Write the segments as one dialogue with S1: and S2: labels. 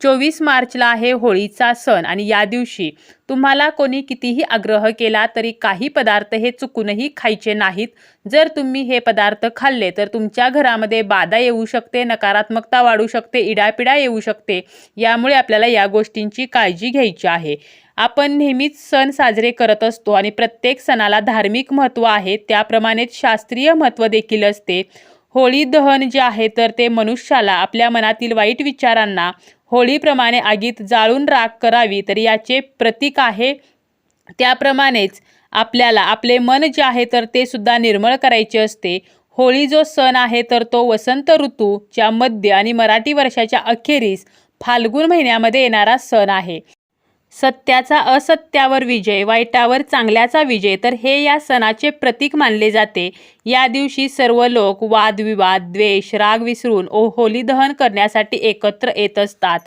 S1: चोवीस मार्चला आहे होळीचा सण आणि या दिवशी तुम्हाला कोणी कितीही आग्रह केला तरी काही पदार्थ हे चुकूनही खायचे नाहीत. जर तुम्ही हे पदार्थ खाल्ले तर तुमच्या घरामध्ये बाधा येऊ शकते नकारात्मकता वाढू शकते इडापिडा येऊ शकते. यामुळे आपल्याला या गोष्टींची काळजी घ्यायची आहे. आपण नेहमीच सण साजरे करत असतो आणि प्रत्येक सणाला धार्मिक महत्त्व आहे. त्याप्रमाणेच शास्त्रीय महत्त्व देखील असते. होळी दहन जे आहे तर ते मनुष्याला आपल्या मनातील वाईट विचारांना होळीप्रमाणे आगीत जाळून राख करावी तर याचे प्रतीक आहे. त्याप्रमाणेच आपल्याला आपले मन जे आहे तर ते सुद्धा निर्मळ करायचे असते. होळी जो सण आहे तर तो वसंत ऋतूच्या मध्य आणि मराठी वर्षाच्या अखेरीस फाल्गुन महिन्यामध्ये येणारा सण आहे. सत्याचा असत्यावर विजय वाईटावर चांगल्याचा विजय तर हे या सणाचे प्रतीक मानले जाते. या दिवशी सर्व लोक वादविवाद द्वेष राग विसरून ओ होली दहन करण्यासाठी एकत्र येत असतात.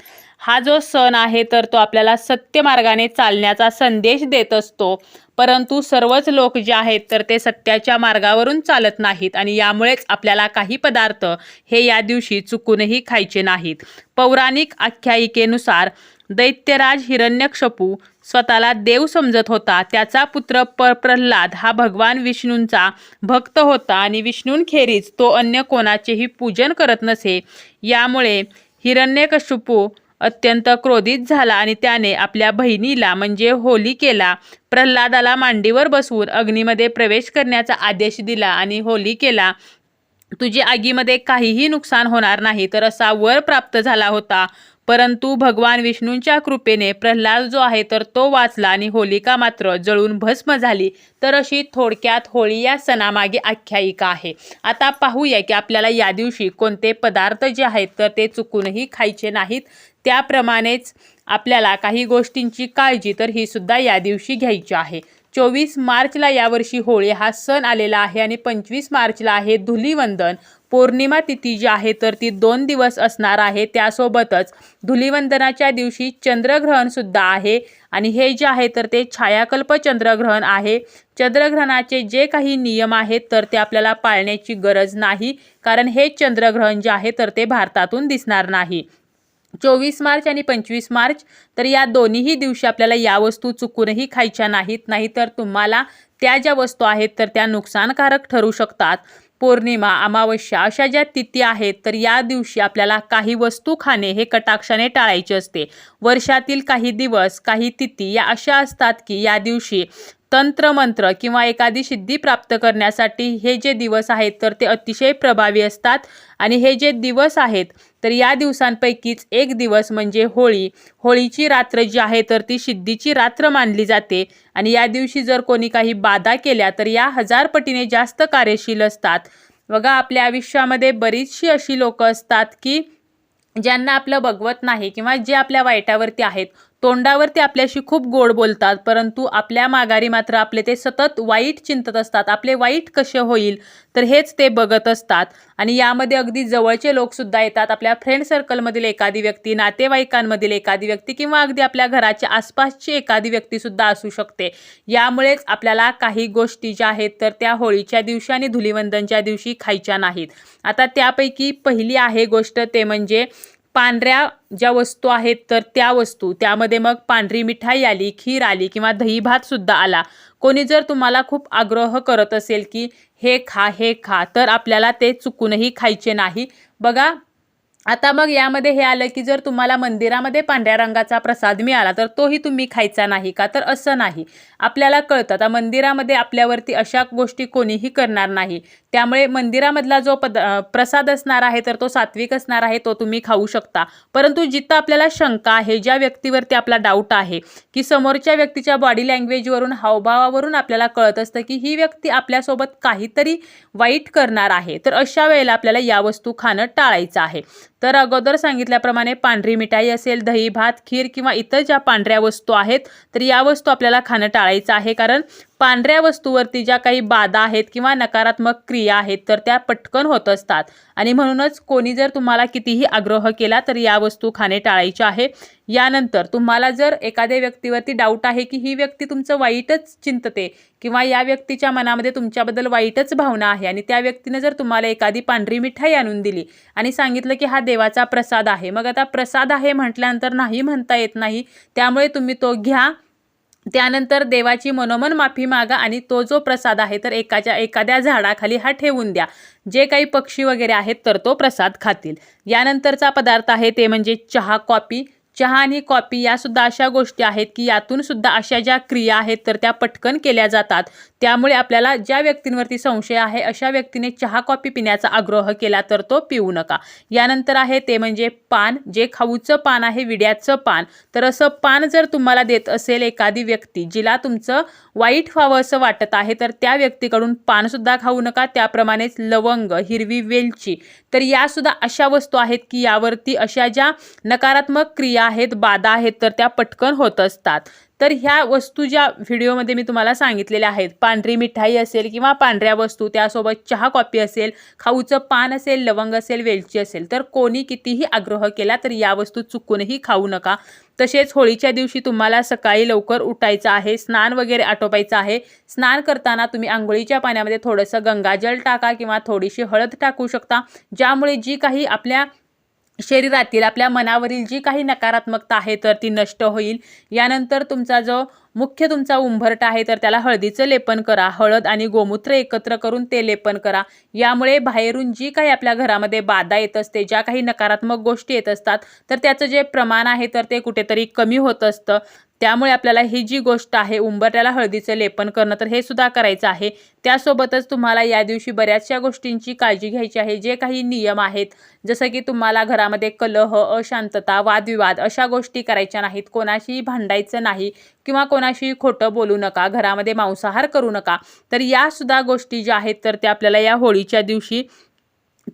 S1: हा जो सण आहे तर तो आपल्याला सत्य मार्गाने चालण्याचा संदेश देत असतो. परंतु सर्वच लोक जे आहेत तर ते सत्याच्या मार्गावरून चालत नाहीत आणि यामुळेच आपल्याला काही पदार्थ हे या दिवशी चुकूनही खायचे नाहीत. पौराणिक आख्यायिकेनुसार दैत्यराज हिरण्यक्षपू स्वतःला देव समजत होता. त्याचा पुत्र प प्रल्हाद हा भगवान विष्णूंचा भक्त होता आणि विष्णूंखेरीज तो अन्य कोणाचेही पूजन करत नसे. यामुळे हिरण्यकशपू अत्यंत क्रोधित झाला आणि त्याने आपल्या बहिणीला म्हणजे होलिकेला प्रल्हादाला मांडीवर बसवून अग्नीमध्ये प्रवेश करण्याचा आदेश दिला आणि होलिकेला तुझी आगीमध्ये काहीही नुकसान होणार नाही तर असा वर प्राप्त झाला होता. परंतु भगवान विष्णूंच्या कृपेने प्रल्हाद जो आहे तर तो वाचला आणि होलिका मात्र जळून भस्म झाली. तर अशी थोडक्यात होळी या सणामागे आख्यायिका आहे. आता पाहूया की आपल्याला या दिवशी कोणते पदार्थ जे आहेत तर ते चुकूनही खायचे नाहीत. त्याप्रमाणेच आपल्याला काही गोष्टींची काळजी तर ही सुद्धा या दिवशी घ्यायची आहे. चोवीस मार्चला यावर्षी होळी हा सण आलेला आहे आणि पंचवीस मार्चला आहे धुलीवंदन. पौर्णिमा तिथी जी आहे तर ती दोन दिवस असणार आहे. त्यासोबतच धुलीवंदनाच्या दिवशी चंद्रग्रहणसुद्धा आहे आणि हे जे आहे तर ते छायाकल्प चंद्रग्रहण आहे. चंद्रग्रहणाचे जे काही नियम आहेत तर ते आपल्याला पाळण्याची गरज नाही. कारण हे चंद्रग्रहण जे आहे तर ते भारतातून दिसणार नाही. चोवीस मार्च आणि पंचवीस मार्च तर या दोन्हीही दिवशी आपल्याला या वस्तू चुकूनही खायच्या नाहीत. नाहीतर तुम्हाला त्या ज्या वस्तू आहेत तर त्या नुकसानकारक ठरू शकतात. पौर्णिमा अमावस्या अशा ज्या तिथी आहेत तर या दिवशी आपल्याला काही वस्तू खाणे हे कटाक्षाने टाळायचे असते. वर्षातील काही दिवस काही तिथी या अशा असतात की या दिवशी तंत्रमंत्र किंवा एखादी सिद्धी प्राप्त करण्यासाठी हे जे दिवस आहेत तर ते अतिशय प्रभावी असतात. आणि हे जे दिवस आहेत तर या दिवसांपैकीच एक दिवस म्हणजे होळी. होळीची रात्र जी आहे तर ती सिद्धीची रात्र मानली जाते. आणि या दिवशी जर कोणी काही बाधा केल्या तर या हजार पटीने जास्त कार्यशील असतात. बघा आपल्या आयुष्यामध्ये बरीचशी अशी लोकं असतात की ज्यांना आपलं बघवत नाही किंवा जे आपल्या वाईटावरती आहेत तोंडावर ते आपल्याशी खूप गोड बोलतात परंतु आपल्या माघारी मात्र आपले ते सतत वाईट चिंतत असतात. आपले वाईट कसे होईल? तर हेच ते बघत असतात. आणि यामध्ये अगदी जवळचे लोकसुद्धा येतात. आपल्या फ्रेंड सर्कलमधील एखादी व्यक्ती नातेवाईकांमधील एखादी व्यक्ती किंवा अगदी आपल्या घराच्या आसपासची एखादी व्यक्तीसुद्धा असू शकते. यामुळेच आपल्याला काही गोष्टी ज्या आहेत तर त्या होळीच्या दिवशी आणि धुलिवंदनच्या दिवशी खायच्या नाहीत. आता त्यापैकी पहिली आहे गोष्ट ते म्हणजे पांढऱ्या ज्या वस्तू आहेत तर त्या वस्तू. त्यामध्ये मग पांढरी मिठाई आली खीर आली किंवा दही भात सुद्धा आला. कोणी जर तुम्हाला खूप आग्रह करत असेल की हे खा हे खा तर आपल्याला ते चुकूनही खायचे नाही. बघा आता मग यामध्ये हे आलं की जर तुम्हाला मंदिरामध्ये पांढऱ्या रंगाचा प्रसाद मिळाला तर तोही तुम्ही खायचा नाही का? तर असं नाही. आपल्याला कळतं. आता मंदिरामध्ये आपल्यावरती अशा गोष्टी कोणीही करणार नाही. त्यामुळे मंदिरामधला जो पद प्रसाद असणार आहे तर तो सात्विक असणार आहे तो तुम्ही खाऊ शकता. परंतु जिथं आपल्याला शंका आहे ज्या व्यक्तीवरती आपला डाऊट आहे की समोरच्या व्यक्तीच्या बॉडी लँग्वेजवरून हावभावावरून आपल्याला कळत असतं की ही व्यक्ती आपल्यासोबत काहीतरी वाईट करणार आहे तर अशा वेळेला आपल्याला या वस्तू खाणं टाळायचं आहे. तर अगोदर सांगितल्याप्रमाणे पांढरी मिठाई असेल दही भात खीर किंवा इतर ज्या पांढऱ्या वस्तू आहेत तर या वस्तू आपल्याला खाणं टाळायचं आहे. कारण पांढऱ्या वस्तूवरती ज्या काही बाधा आहेत किंवा नकारात्मक क्रिया आहेत तर त्या पटकन होत असतात. आणि म्हणूनच कोणी जर तुम्हाला कितीही आग्रह केला तर या वस्तू खाणे टाळायच्या आहे. यानंतर तुम्हाला जर एखाद्या व्यक्तीवरती डाऊट आहे की ही व्यक्ती तुमचं वाईटच चिंतते किंवा या व्यक्तीच्या मनामध्ये तुमच्याबद्दल वाईटच भावना आहे आणि त्या व्यक्तीने जर तुम्हाला एखादी पांढरी मिठाई आणून दिली आणि सांगितलं की हा देवाचा प्रसाद आहे मग आता प्रसाद आहे म्हटल्यानंतर नाही म्हणता येत नाही त्यामुळे तुम्ही तो घ्या. त्यानंतर देवाची मनोमन माफी मागा आणि तो जो प्रसाद आहे तर एकाच्या एखाद्या झाडाखाली हा ठेवून द्या. जे काही पक्षी वगैरे आहेत तर तो प्रसाद खातील. यानंतरचा पदार्थ आहे ते म्हणजे चहा कॉफी. चहा आणि कॉफी यासुद्धा अशा गोष्टी आहेत की यातून सुद्धा अशा ज्या क्रिया आहेत तर त्या पटकन केल्या जातात. त्यामुळे आपल्याला ज्या व्यक्तींवरती संशय आहे अशा व्यक्तीने चहा कॉफी पिण्याचा आग्रह केला तर तो पिऊ नका. यानंतर आहे ते म्हणजे पान. जे खाऊचं पान आहे विड्याचं पान. तर असं पान जर तुम्हाला देत असेल एखादी व्यक्ती जिला तुमचं वाईट व्हावं असं वाटत आहे तर त्या व्यक्तीकडून पानसुद्धा खाऊ नका. त्याप्रमाणेच लवंग हिरवी वेलची. तर यासुद्धा अशा वस्तू आहेत की यावरती अशा ज्या नकारात्मक क्रिया आहेत बाधा आहेत तर त्या पटकन होत असतात. तर ह्या वस्तू ज्या व्हिडिओमध्ये मी तुम्हाला सांगितलेल्या आहेत पांढरी मिठाई असेल किंवा पांढऱ्या वस्तू त्यासोबत चहा कॉफी असेल खाऊचं पान असेल लवंग असेल वेलची असेल तर कोणी कितीही आग्रह केला तर या वस्तू चुकूनही खाऊ नका. तसेच होळीच्या दिवशी तुम्हाला सकाळी लवकर उठायचं आहे स्नान वगैरे आटोपायचं आहे. स्नान करताना तुम्ही आंघोळीच्या पाण्यामध्ये थोडंसं गंगाजल टाका किंवा थोडीशी हळद टाकू शकता ज्यामुळे जी काही आपल्या शरीरातील आपल्या मनावरील जी काही नकारात्मकता आहे तर ती नष्ट होईल. यानंतर तुमचा जो मुख्य तुमचा उंभरट आहे तर त्याला हळदीचं लेपन करा. हळद आणि गोमूत्र एकत्र करून ते लेपन करा. यामुळे बाहेरून जी काही आपल्या घरामध्ये बाधा येत असते ज्या काही नकारात्मक गोष्टी येत असतात तर त्याचं जे प्रमाण आहे तर ते कुठेतरी कमी होत असतं. त्यामुळे आपल्याला ही जी गोष्ट आहे उंबरट्याला हळदीचं लेपन करणं तर हे सुद्धा करायचं आहे. त्यासोबतच तुम्हाला या दिवशी बऱ्याचशा गोष्टींची काळजी घ्यायची आहे. जे काही नियम आहेत जसं की तुम्हाला घरामध्ये कलह अशांतता वादविवाद अशा गोष्टी करायच्या नाहीत. कोणाशीही भांडायचं नाही किंवा कोणाशी खोटं बोलू नका घरामध्ये मांसाहार करू नका. तर यासुद्धा गोष्टी ज्या आहेत तर त्या आपल्याला या होळीच्या दिवशी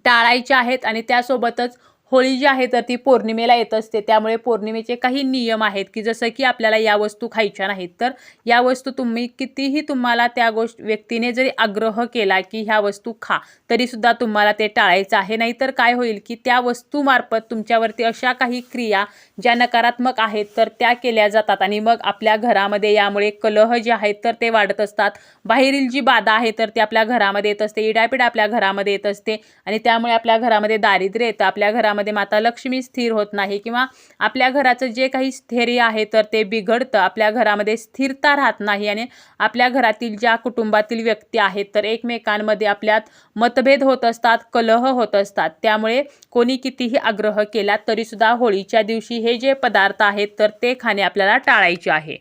S1: टाळायच्या आहेत आणि त्यासोबतच होळी जी आहे तर ती पौर्णिमेला येत असते. त्यामुळे पौर्णिमेचे काही नियम आहेत की जसं की आपल्याला या वस्तू खायच्या नाहीत तर या वस्तू तुम्ही कितीही तुम्हाला त्या गोष्ट व्यक्तीने जरी आग्रह केला की ह्या वस्तू खा तरीसुद्धा तुम्हाला ते टाळायचं आहे. नाहीतर काय होईल की त्या वस्तूमार्फत तुमच्यावरती अशा काही क्रिया ज्या नकारात्मक आहेत तर त्या केल्या जातात. आणि मग आपल्या घरामध्ये यामुळे कलह जे आहेत तर ते वाढत असतात. बाहेरील जी बाधा आहे तर ती आपल्या घरामध्ये येत असते. इडापिडा आपल्या घरामध्ये येत असते. आणि त्यामुळे आपल्या घरामध्ये दारिद्र्य येतं. आपल्या घरामध्ये माता लक्ष्मी स्थिर होत नाही किंवा आपल्या घराचं जे काही स्थैर्य आहे तर ते बिघडतं. आपल्या घरामध्ये स्थिरता राहत नाही आणि आपल्या घरातील ज्या कुटुंबातील व्यक्ती आहेत तर एकमेकांमध्ये आपल्यात मतभेद होत असतात कलह होत असतात. त्यामुळे कोणी कितीही आग्रह केला तरीसुद्धा होळीच्या दिवशी हे जे पदार्थ आहेत तर ते खाणे आपल्याला टाळायचे आहे.